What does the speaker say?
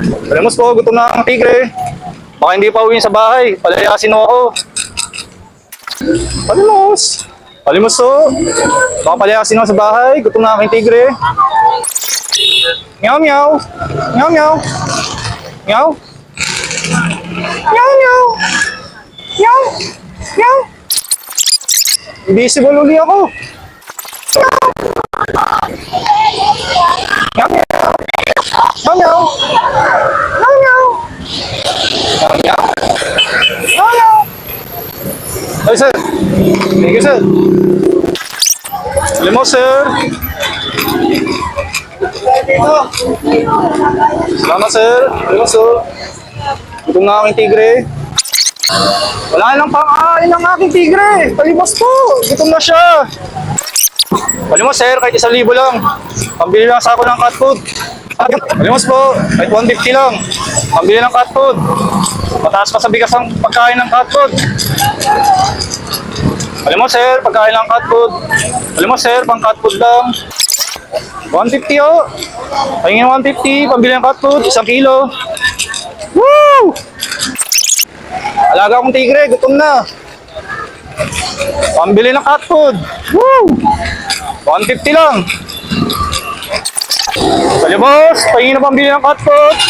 Palimos po, gutom na ang tigre. Baka hindi pa uwi sa bahay. Palayasin mo ako. Palimos. Palimos po. Baka palayasin ako sa bahay. Gutom na aking tigre. Meow meow. Meow meow. Meow. Meow meow. Meow. Meow. Invisible uli ako. Meow meow. Meow meow. Meow meow. Meow meow. Meow meow. Ay, sir. Thank you, sir. Limos, sir. Salamat, sir. Limos, sir. Gutom na aking tigre. Wala nang pang-ain ng aking tigre. Palimos po. Gutom na siya. Palimos, sir. Kahit isang libo lang. Pambili lang sa ako ng cat food. Palimos po. Kahit 150 lang. Pambili ng cat food. Mataas pa sa bigas ang pagkain ng cat food. Palimos, sir. Pagkain ng cat food. Palimos, sir. Pang cat food lang. 150 oh. Pahingin 150. Pambili ng cat food. Isang kilo. Woo! Alaga akong tigre, gutom na. Pambili ng cat food. Woo! 150 lang. Salimos, pahingin na pambili ng cat food.